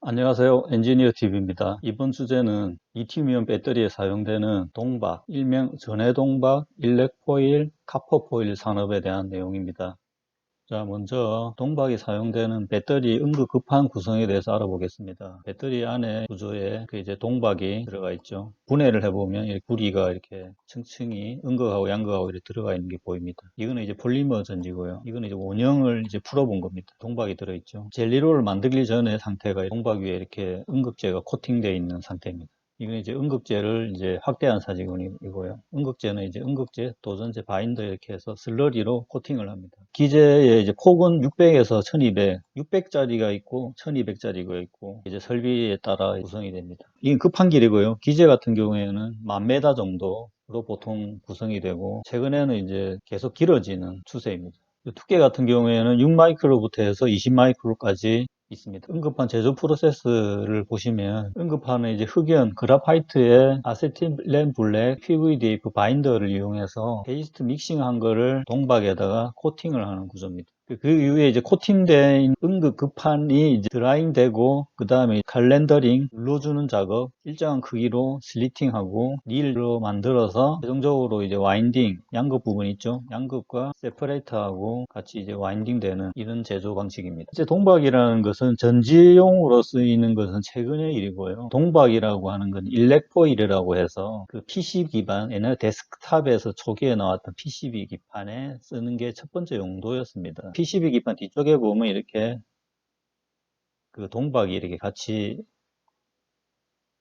안녕하세요. 엔지니어 TV입니다. 이번 주제는 리튬이온 배터리에 사용되는 동박, 일명 전해동박, 일렉포일, 카퍼포일 산업에 대한 내용입니다. 자, 먼저 동박이 사용되는 배터리 응급 급한 구성에 대해서 알아보겠습니다. 배터리 안에 구조에 그 이제 동박이 들어가 있죠. 분해를 해보면 이 구리가 이렇게 층층이 음극하고 양극하고 이렇게 들어가 있는 게 보입니다. 이거는 이제 폴리머 전지고요. 이거는 이제 원형을 이제 풀어본 겁니다. 동박이 들어있죠. 젤리로를 만들기 전에 상태가 동박 위에 이렇게 음극재가 코팅되어 있는 상태입니다. 이건 이제 음극재를 이제 확대한 사진이고요. 음극재는 이제 음극재, 도전재, 바인더 이렇게 해서 슬러리로 코팅을 합니다. 기재의 이제 폭은 600에서 1200, 600짜리가 있고 1200짜리가 있고 이제 설비에 따라 구성이 됩니다. 이건 급한 길이고요. 기재 같은 경우에는 만 메다 정도로 보통 구성이 되고 최근에는 이제 계속 길어지는 추세입니다. 두께 같은 경우에는 6마이크로부터 해서 20마이크로까지 있습니다. 응급한 제조 프로세스를 보시면 응급한은 이제 흑연, 그라파이트에 아세틸렌 블랙, PVDF 바인더를 이용해서 페이스트 믹싱한 거를 동박에다가 코팅을 하는 구조입니다. 그, 그 이후에 이제 코팅된 응급 급판이 이제 드라잉 되고 그 다음에 칼렌더링 눌러주는 작업 일정한 크기로 슬리팅하고 닐로 만들어서 최종적으로 이제 와인딩 양극 부분 있죠? 양극과 세퍼레이터하고 같이 이제 와인딩 되는 이런 제조 방식입니다. 이제 동박이라는 것은 전지용으로 쓰이는 것은 최근의 일이고요. 동박이라고 하는 건 일렉포일이라고 해서 그 PC 기반 옛날 데스크탑에서 초기에 나왔던 PCB 기판에 쓰는 게 첫 번째 용도였습니다 PCB 기판 뒤쪽에 보면 이렇게 그 동박이 이렇게 같이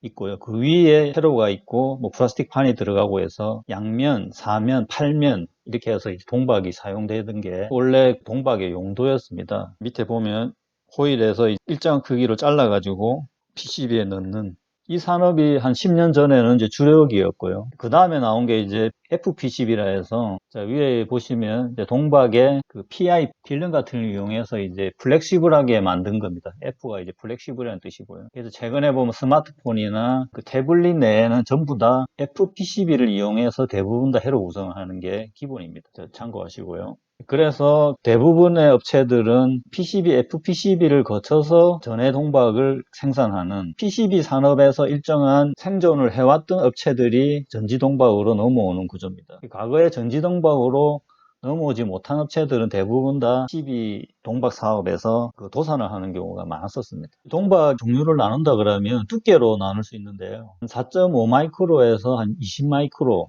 있고요. 그 위에 세로가 있고 뭐 플라스틱 판이 들어가고 해서 양면, 사면, 팔면 이렇게 해서 동박이 사용되던 게 원래 동박의 용도였습니다. 밑에 보면 호일에서 일정 크기로 잘라 가지고 PCB에 넣는 이 산업이 한 10년 전에는 이제 주력이었고요. 그 다음에 나온 게 이제 FPCB라 해서 자, 위에 보시면 동박의 그 PI 필름 같은 걸 이용해서 이제 플렉시블하게 만든 겁니다. F가 이제 플렉시블이라는 뜻이고요. 그래서 최근에 보면 스마트폰이나 그 태블릿 내에는 전부 다 FPCB를 이용해서 대부분 다 회로 구성을 하는 게 기본입니다. 참고하시고요. 그래서 대부분의 업체들은 PCB, FPCB를 거쳐서 전해 동박을 생산하는 PCB 산업에서 일정한 생존을 해왔던 업체들이 전지 동박으로 넘어오는 구조입니다. 과거에 전지 동박으로 넘어오지 못한 업체들은 대부분 다 PCB 동박 사업에서 그 도산을 하는 경우가 많았었습니다. 동박 종류를 나눈다 그러면 두께로 나눌 수 있는데요. 4.5 마이크로에서 한 20 마이크로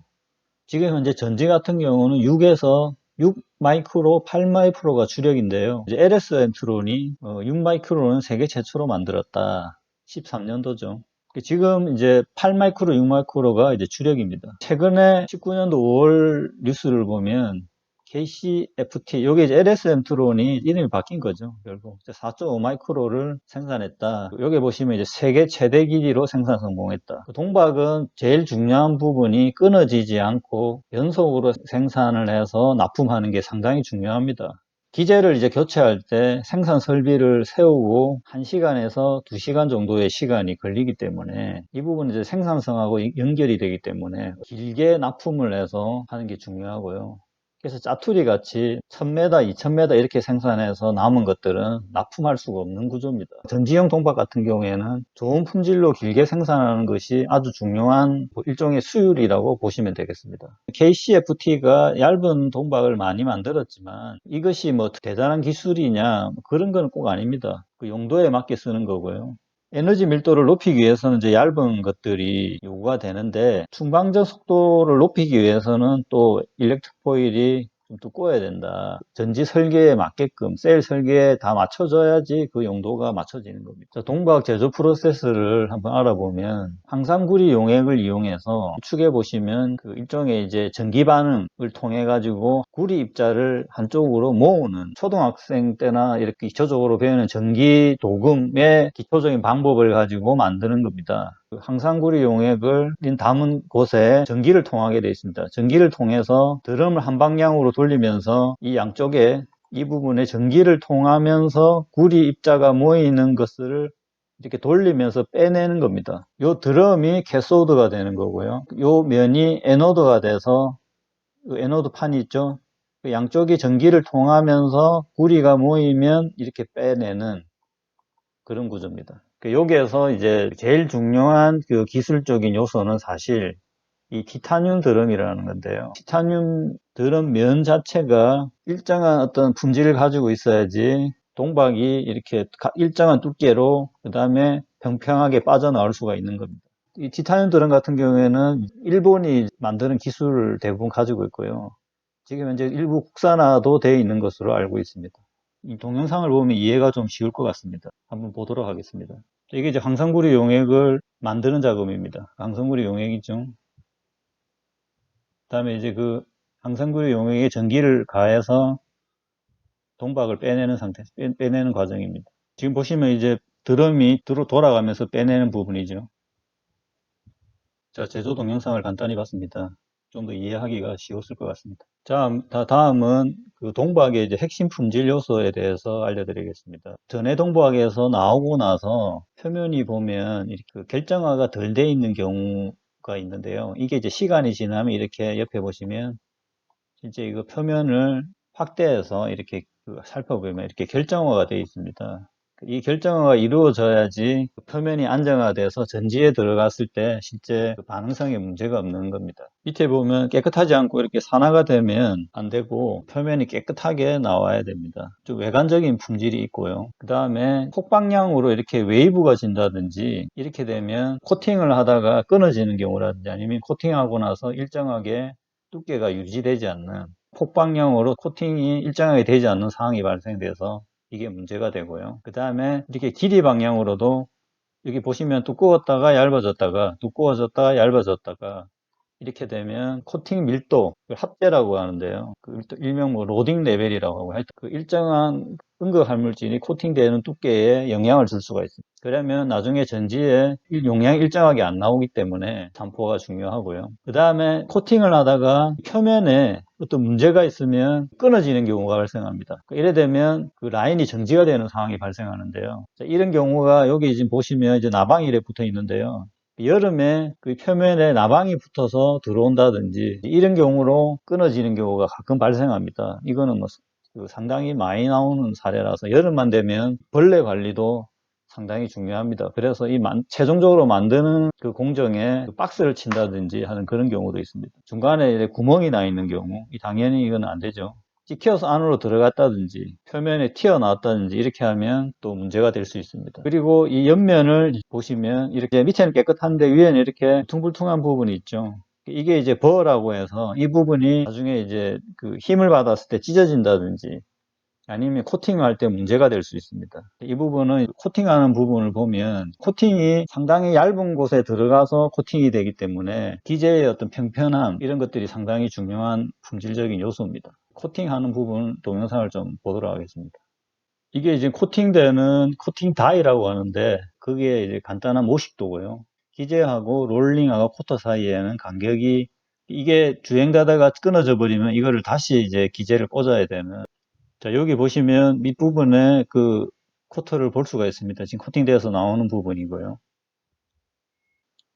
지금 현재 전지 같은 경우는 6에서 6 마이크로, 8 마이크로가 주력인데요. 이제 LS 엔트론이 6 어, 마이크로는 세계 최초로 만들었다. 13년도죠. 지금 이제 8 마이크로, 6 마이크로가 이제 주력입니다. 최근에 19년도 5월 뉴스를 보면 KCFT, 여기 이제 LSM 트론이 이름이 바뀐 거죠. 결국 4.5 마이크로를 생산했다. 여기 보시면 이제 세계 최대 길이로 생산 성공했다. 그 동박은 제일 중요한 부분이 끊어지지 않고 연속으로 생산을 해서 납품하는 게 상당히 중요합니다. 기재를 이제 교체할 때 생산 설비를 세우고 1시간에서 2시간 정도의 시간이 걸리기 때문에 이 부분은 이제 생산성하고 연결이 되기 때문에 길게 납품을 해서 하는 게 중요하고요. 그래서 짜투리 같이 1000m, 2000m 이렇게 생산해서 남은 것들은 납품할 수가 없는 구조입니다. 전지형 동박 같은 경우에는 좋은 품질로 길게 생산하는 것이 아주 중요한 뭐 일종의 수율이라고 보시면 되겠습니다. KCFT가 얇은 동박을 많이 만들었지만 이것이 뭐 대단한 기술이냐 그런 건 꼭 아닙니다. 그 용도에 맞게 쓰는 거고요. 에너지 밀도를 높이기 위해서는 이제 얇은 것들이 요구가 되는데 충방전 속도를 높이기 위해서는 또 일렉트릭 포일이 좀 두꺼워야 된다. 전지 설계에 맞게끔 셀 설계에 다 맞춰져야지 그 용도가 맞춰지는 겁니다. 동박 제조 프로세스를 한번 알아보면 황산구리 용액을 이용해서 축에 보시면 그 일종의 이제 전기 반응을 통해 가지고 구리 입자를 한쪽으로 모으는 초등학생 때나 이렇게 기초적으로 배우는 전기 도금의 기초적인 방법을 가지고 만드는 겁니다. 그 항상구리 용액을 담은 곳에 전기를 통하게 되어 있습니다. 전기를 통해서 드럼을 한 방향으로 돌리면서 이 양쪽에 이 부분에 전기를 통하면서 구리 입자가 모이는 것을 이렇게 돌리면서 빼내는 겁니다. 이 드럼이 캐소드가 되는 거고요. 이 면이 에노드가 돼서 에노드 판이 있죠. 그 양쪽이 전기를 통하면서 구리가 모이면 이렇게 빼내는 그런 구조입니다. 그 여기에서 이제 제일 중요한 그 기술적인 요소는 사실 이 티타늄 드럼이라는 건데요. 티타늄 드럼 면 자체가 일정한 어떤 품질을 가지고 있어야지 동박이 이렇게 가- 일정한 두께로 그 다음에 평평하게 빠져나올 수가 있는 겁니다. 이 티타늄 드럼 같은 경우에는 일본이 만드는 기술을 대부분 가지고 있고요. 지금 현재 일부 국산화도 되어 있는 것으로 알고 있습니다. 이 동영상을 보면 이해가 좀 쉬울 것 같습니다. 한번 보도록 하겠습니다. 이게 이제 황산구리 용액을 만드는 작업입니다. 황산구리 용액이죠. 그다음에 이제 그 황산구리 용액에 전기를 가해서 동박을 빼내는 상태, 빼, 빼내는 과정입니다. 지금 보시면 이제 드럼이 들어 돌아가면서 빼내는 부분이죠. 자, 제조 동영상을 간단히 봤습니다. 좀 더 이해하기가 쉬웠을 것 같습니다. 자, 다- 다음은 그 동박의 이제 핵심 품질 요소에 대해서 알려드리겠습니다. 전해 동박에서 나오고 나서 표면이 보면 이렇게 그 결정화가 덜 돼 있는 경우가 있는데요. 이게 이제 시간이 지나면 이렇게 옆에 보시면 실제 이거 표면을 확대해서 이렇게 그 살펴보면 이렇게 결정화가 되어 있습니다. 이 결정화가 이루어져야지 그 표면이 안정화돼서 전지에 들어갔을 때 실제 그 반응성에 문제가 없는 겁니다. 밑에 보면 깨끗하지 않고 이렇게 산화가 되면 안 되고 표면이 깨끗하게 나와야 됩니다. 좀 외관적인 품질이 있고요. 그 다음에 폭방향으로 이렇게 웨이브가 진다든지 이렇게 되면 코팅을 하다가 끊어지는 경우라든지 아니면 코팅하고 나서 일정하게 두께가 유지되지 않는 폭방향으로 코팅이 일정하게 되지 않는 상황이 발생돼서 이게 문제가 되고요. 그 다음에 이렇게 길이 방향으로도 여기 보시면 두꺼웠다가 얇아졌다가 두꺼워졌다가 얇아졌다가 이렇게 되면 코팅 밀도 그 합재라고 하는데요. 그 일- 일명 뭐 로딩 레벨이라고 하고 하여튼 그 일정한 응급 할물질이 코팅되는 두께에 영향을 줄 수가 있습니다. 그러면 나중에 전지에 일- 용량이 일정하게 안 나오기 때문에 담포가 중요하고요. 그 다음에 코팅을 하다가 표면에 어떤 문제가 있으면 끊어지는 경우가 발생합니다. 이래 되면 그 라인이 정지가 되는 상황이 발생하는데요. 자, 이런 경우가 여기 지금 보시면 이제 나방이 이렇게 붙어 있는데요. 여름에 그 표면에 나방이 붙어서 들어온다든지 이런 경우로 끊어지는 경우가 가끔 발생합니다. 이거는 뭐그 상당히 많이 나오는 사례라서 여름만 되면 벌레 관리도 상당히 중요합니다. 그래서 이 만- 최종적으로 만드는 그 공정에 그 박스를 친다든지 하는 그런 경우도 있습니다. 중간에 구멍이 나 있는 경우, 이 당연히 이건 안 되죠. 찍혀서 안으로 들어갔다든지 표면에 튀어나왔다든지 이렇게 하면 또 문제가 될 수 있습니다. 그리고 이 옆면을 보시면 이렇게 밑에는 깨끗한데 위에는 이렇게 퉁불퉁한 부분이 있죠. 이게 이제 버라고 해서 이 부분이 나중에 이제 그 힘을 받았을 때 찢어진다든지 아니면 코팅할 때 문제가 될 수 있습니다. 이 부분은 코팅하는 부분을 보면 코팅이 상당히 얇은 곳에 들어가서 코팅이 되기 때문에 기재의 어떤 평편함 이런 것들이 상당히 중요한 품질적인 요소입니다. 코팅하는 부분 동영상을 좀 보도록 하겠습니다. 이게 이제 코팅되는 코팅 다이라고 하는데 그게 이제 간단한 모식도고요. 기재하고 롤링하고 코터 사이에는 간격이 이게 주행되다가 끊어져 버리면 이거를 다시 이제 기재를 꽂아야 되는 자, 여기 보시면 밑부분에 그 코터를 볼 수가 있습니다. 지금 코팅되어서 나오는 부분이고요.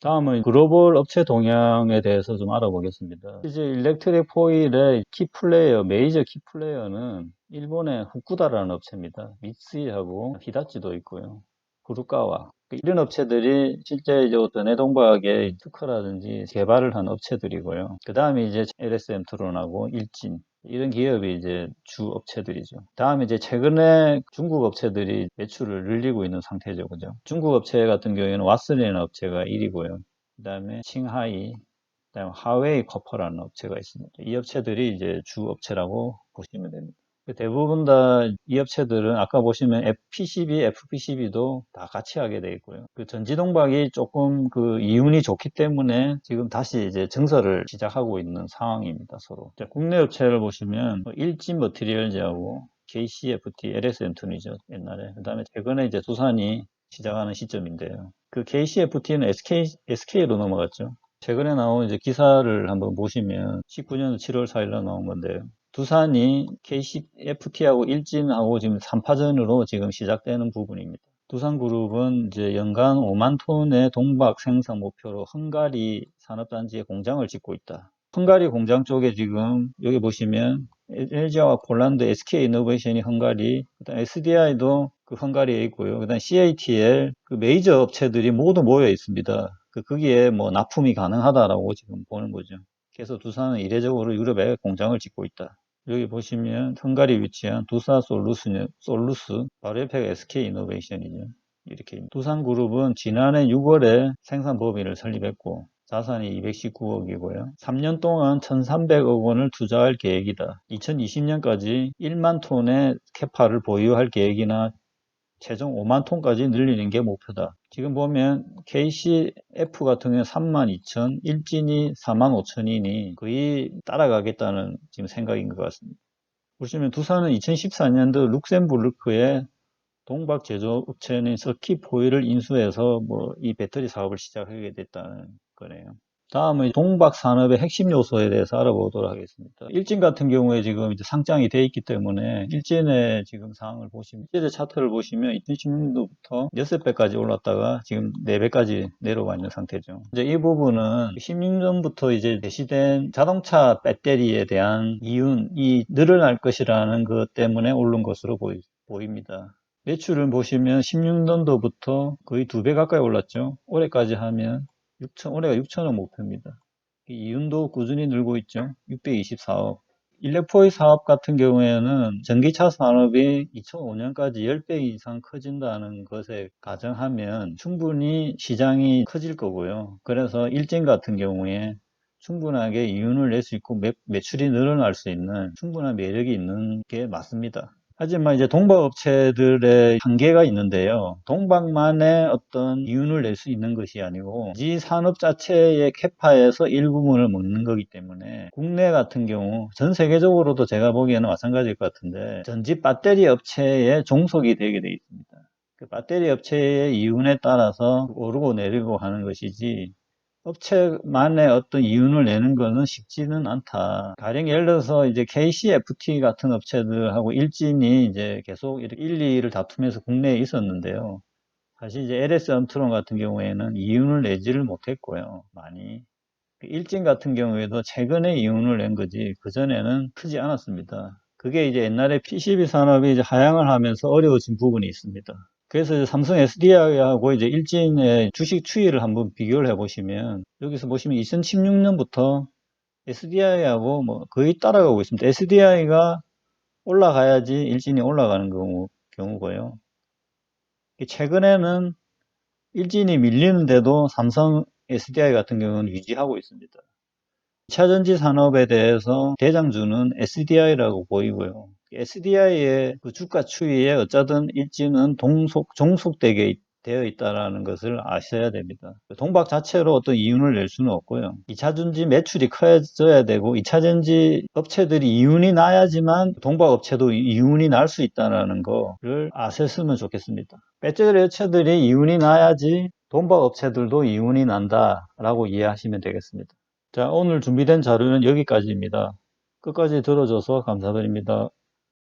다음은 글로벌 업체 동향에 대해서 좀 알아보겠습니다. 이제 일렉트릭 포일의 키 플레이어, 메이저 키 플레이어는 일본의 후쿠다라는 업체입니다. 미쓰이하고 히다치도 있고요. 구루카와 이런 업체들이 실제 이제 어떤 해동과학의 특허라든지 개발을 한 업체들이고요. 그 다음에 이제 LSM 트론하고 일진 이런 기업이 이제 주 업체들이죠. 다음에 이제 최근에 중국 업체들이 매출을 늘리고 있는 상태죠. 그죠? 중국 업체 같은 경우에는 왓슨이라는 업체가 1위고요. 그 다음에 칭하이, 그 다음에 하웨이 커퍼라는 업체가 있습니다. 이 업체들이 이제 주 업체라고 보시면 됩니다. 그 대부분 다 이 업체들은 아까 보시면 PCB, FPCB도 다 같이 하게 되어 있고요. 그 전지동박이 조금 그 이윤이 좋기 때문에 지금 다시 이제 증설을 시작하고 있는 상황입니다. 서로. 자, 국내 업체를 보시면 뭐 일진 머티리얼즈하고 KCFT, LSM2이죠. 옛날에. 그 다음에 최근에 이제 두산이 시작하는 시점인데요. 그 KCFT는 SK, SK로 넘어갔죠. 최근에 나온 이제 기사를 한번 보시면 19년 7월 4일날 나온 건데요. 두산이 KCFT하고 일진하고 지금 3파전으로 지금 시작되는 부분입니다. 두산그룹은 이제 연간 5만 톤의 동박 생산 목표로 헝가리 산업단지에 공장을 짓고 있다. 헝가리 공장 쪽에 지금 여기 보시면 LG와 폴란드 SK 이노베이션이 헝가리, 그다음 SDI도 그 헝가리에 있고요. 그다음 CATL 그 메이저 업체들이 모두 모여 있습니다. 그 거기에 뭐 납품이 가능하다라고 지금 보는 거죠. 그래서 두산은 이례적으로 유럽에 공장을 짓고 있다. 여기 보시면 헝가리 위치한 두사 솔루스, 솔루스 바로 옆에가 SK 이노베이션이죠. 이렇게 두산 그룹은 지난해 6월에 생산 법인을 설립했고 자산이 219억이고요. 3년 동안 1,300억 원을 투자할 계획이다. 2020년까지 1만 톤의 캐파를 보유할 계획이나 최종 5만 톤까지 늘리는 게 목표다. 지금 보면 KCF 같은 경우는 3만 2천, 일진이 4만 5천이니 거의 따라가겠다는 지금 생각인 것 같습니다. 보시면 두산은 2014년도 룩셈부르크에 동박 제조업체인 서키포일을 인수해서 뭐 이 배터리 사업을 시작하게 됐다는 거네요. 다음은 동박 산업의 핵심 요소에 대해서 알아보도록 하겠습니다. 일진 같은 경우에 지금 이제 상장이 돼 있기 때문에 일진의 지금 상황을 보시면 일진의 차트를 보시면 2016년도부터 6배까지 올랐다가 지금 4배까지 내려와 있는 상태죠. 이제 이 부분은 16년부터 이제 제시된 자동차 배터리에 대한 이윤이 늘어날 것이라는 것 때문에 오른 것으로 보이, 보입니다. 매출을 보시면 16년도부터 거의 두 배 가까이 올랐죠. 올해까지 하면 6천, 올해가 6천억 목표입니다. 이윤도 꾸준히 늘고 있죠. 624억. 일렉포이 사업 같은 경우에는 전기차 산업이 2005년까지 10배 이상 커진다는 것에 가정하면 충분히 시장이 커질 거고요. 그래서 일진 같은 경우에 충분하게 이윤을 낼 수 있고 매, 매출이 늘어날 수 있는 충분한 매력이 있는 게 맞습니다. 하지만 이제 동박업체들의 한계가 있는데요. 동박만의 어떤 이윤을 낼 수 있는 것이 아니고 이 산업 자체의 캐파에서 일부분을 먹는 거기 때문에 국내 같은 경우 전 세계적으로도 제가 보기에는 마찬가지일 것 같은데 전지 배터리 업체에 종속이 되게 되어 있습니다. 그 배터리 업체의 이윤에 따라서 오르고 내리고 하는 것이지 업체만의 어떤 이윤을 내는 것은 쉽지는 않다. 가령 예를 들어서 이제 KCFT 같은 업체들하고 일진이 이제 계속 이렇게 1, 2를 다투면서 국내에 있었는데요. 사실 이제 LS 엄트론 같은 경우에는 이윤을 내지를 못했고요. 많이. 그 일진 같은 경우에도 최근에 이윤을 낸 거지 그전에는 크지 않았습니다. 그게 이제 옛날에 PCB 산업이 이제 하향을 하면서 어려워진 부분이 있습니다. 그래서 삼성 SDI하고 이제 일진의 주식 추이를 한번 비교를 해보시면 여기서 보시면 2016년부터 SDI하고 뭐 거의 따라가고 있습니다. SDI가 올라가야지 일진이 올라가는 경우, 경우고요. 최근에는 일진이 밀리는데도 삼성 SDI 같은 경우는 유지하고 있습니다. 차전지 산업에 대해서 대장주는 SDI라고 보이고요. SDI의 그 주가 추이에 어쩌든 일진은 동속, 종속되게 되어 있다는 것을 아셔야 됩니다. 동박 자체로 어떤 이윤을 낼 수는 없고요. 2차전지 매출이 커져야 되고 2차전지 업체들이 이윤이 나야지만 동박 업체도 이윤이 날 수 있다는 거를 아셨으면 좋겠습니다. 배터리 업체들이 이윤이 나야지 동박 업체들도 이윤이 난다라고 이해하시면 되겠습니다. 자, 오늘 준비된 자료는 여기까지입니다. 끝까지 들어줘서 감사드립니다.